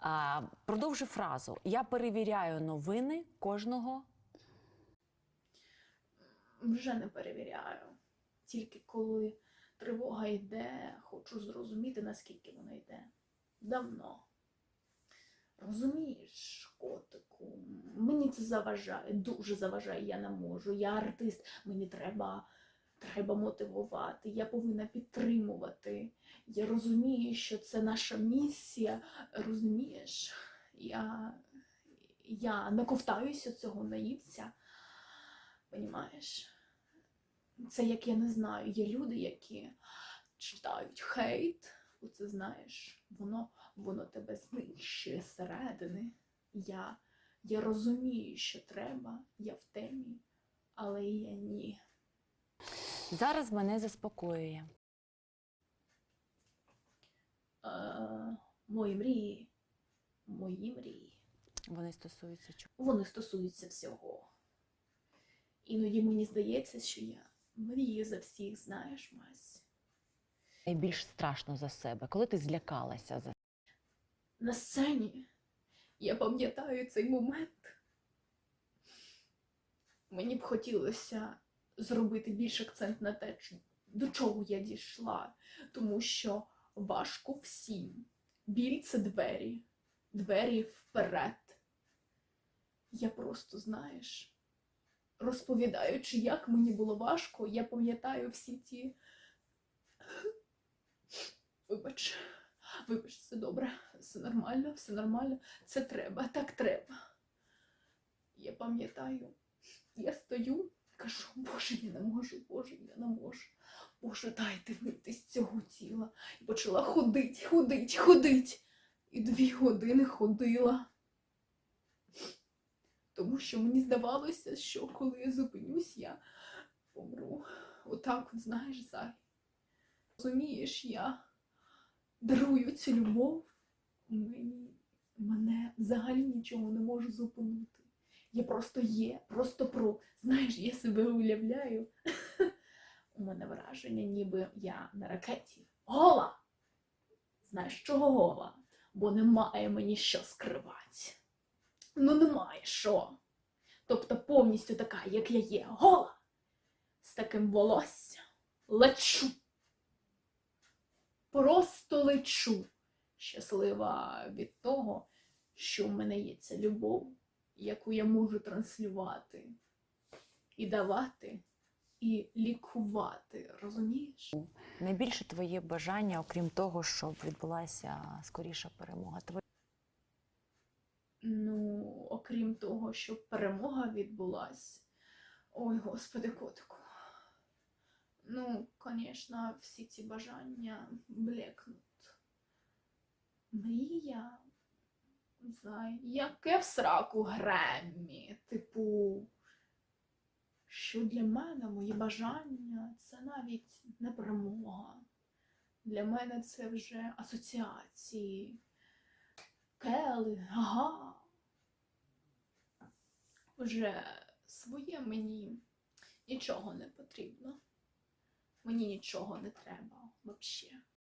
А, продовжи фразу. Я перевіряю новини кожного. Вже не перевіряю. Тільки коли тривога йде, хочу зрозуміти, наскільки вона йде. Давно. Розумієш, котику, мені це заважає, дуже заважає, я не можу. Я артист, мені треба, треба мотивувати, я повинна підтримувати. Я розумію, що це наша місія. Розумієш, я, я не ковтаюся цього наївця. Понімаєш? Це як я не знаю, є люди, які читають хейт, оце знаєш, воно, воно тебе знищує зсередини. Я, я розумію, що треба, я в темі, але я ні. Зараз мене заспокоює. Е, мої мрії, мої мрії. Вони стосуються чого? Вони стосуються всього. Іноді мені здається, що я мрію за всіх, знаєш, Мась. Найбільш страшно за себе, коли ти злякалася за на сцені. Я пам'ятаю цей момент. Мені б хотілося зробити більш акцент на те, до чого я дійшла, тому що важко всім. Біль це двері, двері вперед. Я просто, знаєш, розповідаючи, як мені було важко, я пам'ятаю всі ті. Вибач. Вибач, все добре, все нормально, все нормально. Це треба, так треба. Я пам'ятаю, я стою, кажу, Боже, я не можу, Боже, я не можу. Боже, дайте вийти з цього тіла. І почала ходить, ходить, ходить. І дві години ходила. Тому що мені здавалося, що коли я зупинюсь, я помру. Отак, от, знаєш, зай. Розумієш, я дарую цю любов, мені мене взагалі нічого не може зупинити. Я просто є, просто про. Знаєш, я себе уявляю. У мене враження, ніби я на ракеті. Гола! Знаєш, чого гола? Бо немає мені що скривати. Ну, немає що. Тобто повністю така, як я є, гола, з таким волоссям, лечу просто лечу, щаслива від того, що в мене є ця любов, яку я можу транслювати і давати, і лікувати. Розумієш? найбільше твоє бажання, окрім того, щоб відбулася скоріша перемога. Твоє Ну, окрім того, щоб перемога відбулась. Ой, господи, котику. Ну, звісно, всі ці бажання блекнуть. Мрія. Яке в сраку Греммі? Типу, що для мене мої бажання це навіть не перемога. Для мене це вже асоціації. Кели, ага. Вже своє мені нічого не потрібно. Мені нічого не треба взагалі.